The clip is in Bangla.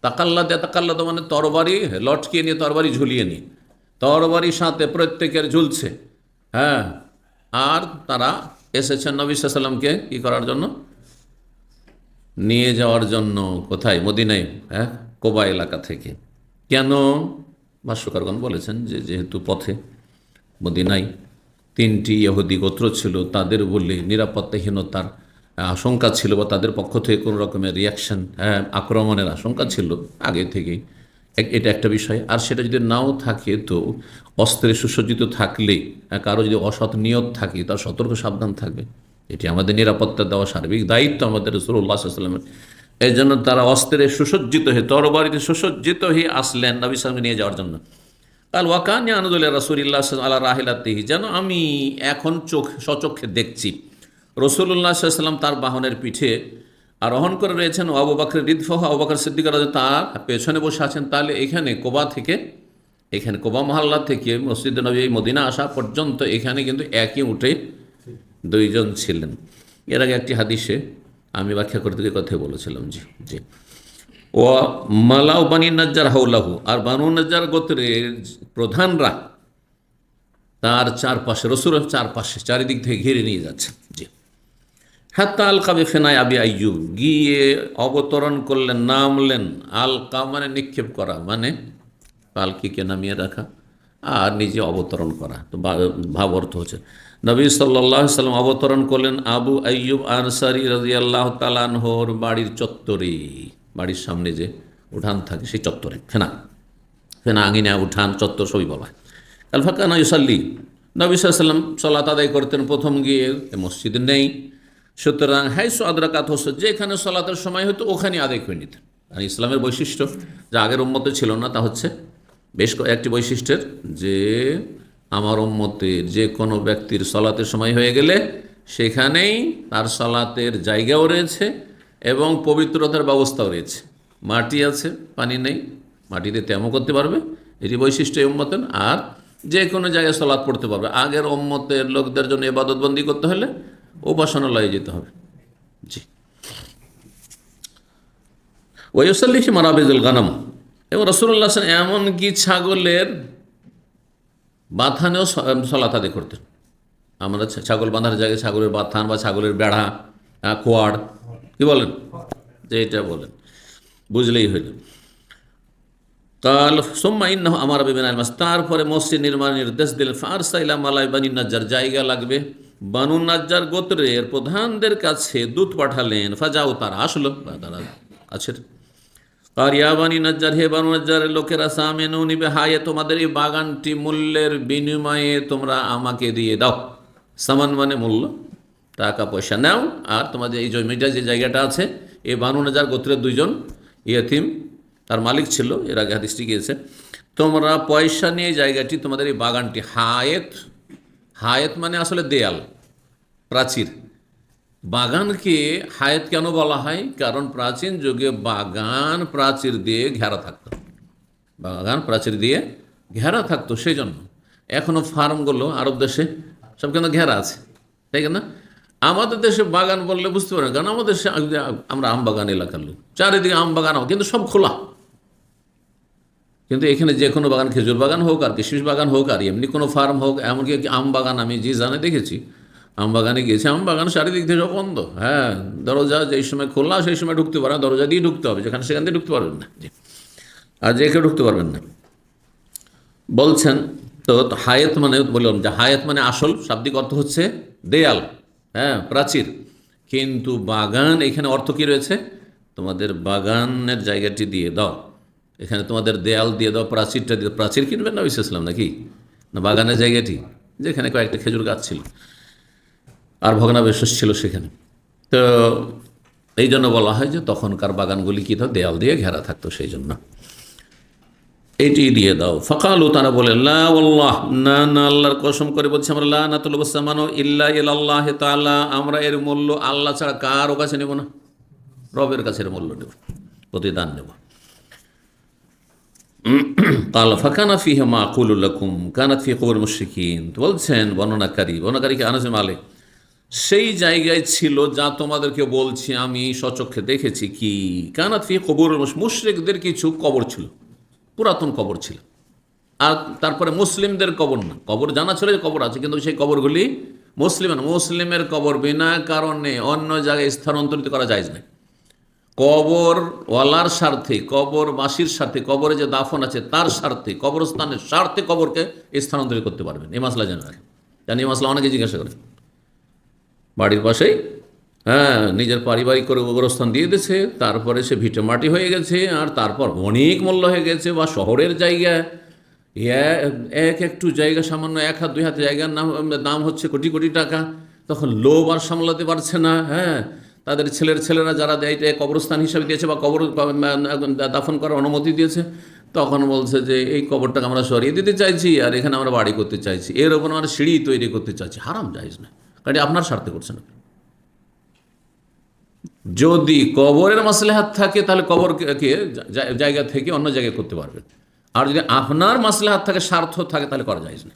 তাকাল্লাদে তাকাল্লাদ মানে তরবারি লটকিয়ে নিয়ে তরবারি ঝুলিয়ে নিয়ে। তরবারি সাথে প্রত্যেকের ঝুলছে। হ্যাঁ আর তারা এসেছেন নবী সাল্লামকে কি করার জন্য? নিয়ে যাওয়ার জন্য। কোথায়? মদিনায় হ্যাঁ কোবা এলাকা থেকে। কেন? ভাষ্যকারগণ বলেছেন যে যেহেতু পথে মদিনায় তিনটি ইহুদি গোত্র ছিল, তাদের বলে নিরাপত্তাহীনতার আশঙ্কা ছিল বা তাদের পক্ষ থেকে কোনো রকমের রিয়াকশন আক্রমণের আশঙ্কা ছিল আগে থেকেই। এটা একটা বিষয়। আর সেটা যদি নাও থাকে তো অস্ত্রে সুসজ্জিত থাকলে আহ, কারও যদি অসৎ নিয়ত থাকে তার সতর্ক সাবধান থাকবে। এটি আমাদের নিরাপত্তা দেওয়া সার্বিক দায়িত্ব আমাদের রসুল্লাহ সাল্লামের এই জন্য তারা অস্ত্রে সুসজ্জিত হয়ে তরবারিতে সুসজ্জিত হয়ে আসলেন নবী সালামকে নিয়ে যাওয়ার জন্য। কাল ওয়াকান আনদুল্লাহ রসুল্লাহ আল্লাহ রাহিলাতিহি যেন আমি এখন চোখ সচক্ষে দেখছি। রসুল্লাহ সাল্লাম তার বাহনের পিঠে আরোহণ করে রয়েছেন আবু বাকর রিদফহ, আবু তার পেছনে বসে আছেন। তাহলে এখানে কোবা থেকে, এখানে কোবা মহল্লা থেকে মসজিদ নবী মদিনা আসা পর্যন্ত এখানে কিন্তু একই উঠে দুইজন ছিলেন। এর আগে একটি হাদিসে আমি ব্যাখ্যা করতে গিয়ে কথাই বলেছিলাম, জি জি। ও মালাউ বানি নাজ্জার হাউলাহু আর বানু নাজ্জার গোত্রের প্রধানরা তার চারপাশে, রসুলের চারপাশে, চারিদিক থেকে ঘিরে নিয়ে যাচ্ছে, জি। হাত্তা আলকা বেফেনায় আবি আইয়ুব। গিয়ে অবতরণ করলেন, নামলেন। আলকা মানে নিক্ষেপ করা মানে পালকিকে নামিয়ে রাখা আর নিজে অবতরণ করা। তো ভাব অর্থ হচ্ছে, নবী সাল্লাহ সাল্লাম অবতরণ করলেন আবু আইয়ুব আনসারি রাজি আল্লাহ তালানহর বাড়ির চত্বরে। বাড়ির সামনে যে উঠান থাকে, সেই চত্বরে, ফেনা। ফেনা, আঙিনা, উঠান, চত্বর সবই বলা হয়। কাল ফাঁকা ইউসাল্লি। নবী সাল্লাম সলাত আদায় করতেন প্রথম গিয়ে মসজিদ নেই। সুতরাং, হাইসু আদরাকাত হোস যেখানে সলাতের সময় হতো ওখানে আদায় করে নিতেন। আর ইসলামের বৈশিষ্ট্য যা আগের উম্মতে ছিল না, তা হচ্ছে বেশ কয়েকটি বৈশিষ্ট্যের যে আমার উম্মতের যে কোনো ব্যক্তির সলাতের সময় হয়ে গেলে সেখানেই তার সলাতের জায়গাও রয়েছে এবং পবিত্রতার ব্যবস্থাও রয়েছে। মাটি আছে, পানি নেই, মাটিতে তেমন করতে পারবে, এটি বৈশিষ্ট্য উম্মতের। আর যে কোনো জায়গায় সলাৎ পড়তে পারবে। আগের উম্মতের লোকদের জন্য এবাদতবন্দি করতে হলে উপাসনালয়ে যেতে হবে। জি। ওয়সল্লিহ মারাবিজুল গানাম। এবং রসুল্লাহ এমনকি ছাগলের বাথানেও সলাত আদায় করতেন। আমরা ছাগল বাঁধার জায়গায় ছাগলের বাথান বা ছাগলের বেড়া খোয়াড় কি বলেন? যে এটা বলেন। বুঝলেই হইল। কাল সোম্মা ইন্নাহ আমার বিবিন তারপরে মসজিদ নির্মাণ নির্দেশ দিলেন। ফারসা ইলাম আলাই বানি নাজ্জার। জায়গা লাগবে। বানু নাজ্জার গোত্রের প্রধানদের কাছে দূত পাঠালেন। ফাজাও তারা আসলো। তারা আছে। আর ইয়াবানি নাজ্জার, হে বানু নাজ্জারের লোকেরা সামেনু নিবে। হায়ে, তোমাদের এই বাগানটি মূল্যের বিনিময়ে তোমরা আমাকে দিয়ে দাও। সামান মানে মূল্য। টাকা, পয়সা নাও। আর তোমাদের এই জমিটা যে জায়গাটা আছে, এই বানু নাজার গোত্রের দুইজন ইয়তিম তার মালিক ছিল। এর আগে হাদিসটি গিয়েছে। তোমরা পয়সা নিয়ে জায়গাটি, তোমাদের এই বাগানটি হায়েত হায়েত মানে আসলে দেয়াল, প্রাচীর। বাগানকে হায়াত কেন বলা হয়? কারণ প্রাচীন যুগে বাগান প্রাচীর দিয়ে ঘেরা থাকতো। বাগান প্রাচীর দিয়ে ঘেরা থাকতো সেই জন্য এখনও ফার্মগুলো আরব দেশে সব কিন্তু ঘেরা আছে, তাই না? আমাদের দেশে বাগান বললে বুঝতে পারেন কারণ আমাদের দেশে আমরা আম বাগান এলাকার লোক। চারিদিকে আম বাগান কিন্তু সব খোলা। কিন্তু এখানে যে কোনো বাগান, খেজুর বাগান হোক আর কিশমিশ বাগান হোক আর এমনি কোনো ফার্ম হোক, এমনকি আম বাগান আমি যে জানে দেখেছি, আম বাগানে গিয়েছি, আম বাগান চারিদিক থেকে বন্ধ হ্যাঁ দরজা যেই সময় খোলা সেই সময় ঢুকতে পারে দরজা দিয়ে ঢুকতে হবে, যেখানে সেখান দিয়ে ঢুকতে পারবেন না। আর যে কেউ ঢুকতে পারবেন না। বলছেন, তো হায়াত মানে বললাম যে হায়াত মানে আসল, শাব্দিক অর্থ হচ্ছে দেয়াল হ্যাঁ প্রাচীর। কিন্তু বাগান, এখানে অর্থ কী রয়েছে? তোমাদের বাগানের জায়গাটি দিয়ে দাও। এখানে তোমাদের দেয়াল দিয়ে দাও, প্রাচীরটা দিয়ে প্রাচীর কিনবেন না ইসলাম নাকি? না বাগানের জায়গাটি? যেখানে কয়েকটা খেজুর গাছ ছিল। আর ভগ্নাবশেষ ছিল সেখানে। তো এই জন্য বলা হয় যে তখনকার বাগানগুলি কী তো দেয়াল দিয়ে ঘেরা থাকতো সেই জন্য। এটি দিয়ে দাও। ফকালু তারা বলে, লা আল্লাহ না না, আল্লাহর কসম করে বলছে আমরা, লা না তুলবসামানো ইল্লা ইল্লাহ তাআলা। আমরা এর মূল্য আল্লাহ ছাড়া কারও কাছে নেব না। রবের কাছে এর মূল্য নেব। প্রতিদান নেব। কাল ফাকানা ফিহে মাকুল লাকুম কানাত ফি কবর মুশরিকিন তো বলছেন, বর্ণনাকারী, বর্ণনাকারীকে আনাস মালিক, সেই জায়গায় ছিল যা তোমাদেরকে বলছি, আমি সচক্ষে দেখেছি কি? কানাত ফি কবর মুশরিকদের কিছু কবর ছিল, পুরাতন কবর ছিল। আর তারপরে মুসলিমদের কবর না, কবর জানা ছিল যে কবর আছে, কিন্তু সেই কবরগুলি মুসলিম। মুসলিমের কবর বিনা কারণে অন্য জায়গায় স্থানান্তরিত করা যায় না কবর ওয়ালার স্বার্থে, কবরবাসীর স্বার্থে, কবরে যে দাফন আছে তার স্বার্থে, কবরস্থানের স্বার্থে কবরকে স্থানান্তরিত করতে পারবেন। এই মাসলা জানা জানি এই মাসলা অনেকে জিজ্ঞাসা করে বাড়ির পাশেই হ্যাঁ নিজের পারিবারিক করে গোরস্থান দিয়ে দিয়েছে, তারপরে সে ভিটে মাটি হয়ে গেছে, আর তারপর অনেক মূল্য হয়ে গেছে, বা শহরের জায়গা। এ- এক একটু জায়গা, সামান্য এক হাত, দুই হাত জায়গার নাম দাম হচ্ছে কোটি কোটি টাকা। তখন লোভ আর সামলাতে পারছে না হ্যাঁ। তাদের ছেলের ছেলেরা যারা দেয় কবরস্থান হিসাবে দিয়েছে বা কবর, দাফন করার অনুমতি দিয়েছে, তখন বলছে যে এই কবরটাকে আমরা সরিয়ে দিতে চাইছি আর এখানে আমরা বাড়ি করতে চাইছি। এর ওপর আমরা সিঁড়ি তৈরি করতে চাইছি। হারাম যাইজ না কারণ আপনার স্বার্থে করছেন আপনি। যদি কবরের মাসলেহাত থাকে, তাহলে কবরকে জায়গা থেকে অন্য জায়গায় করতে পারবেন আর যদি আপনার মাসলেহাত থাকে, স্বার্থ থাকে, তাহলে করা যায় না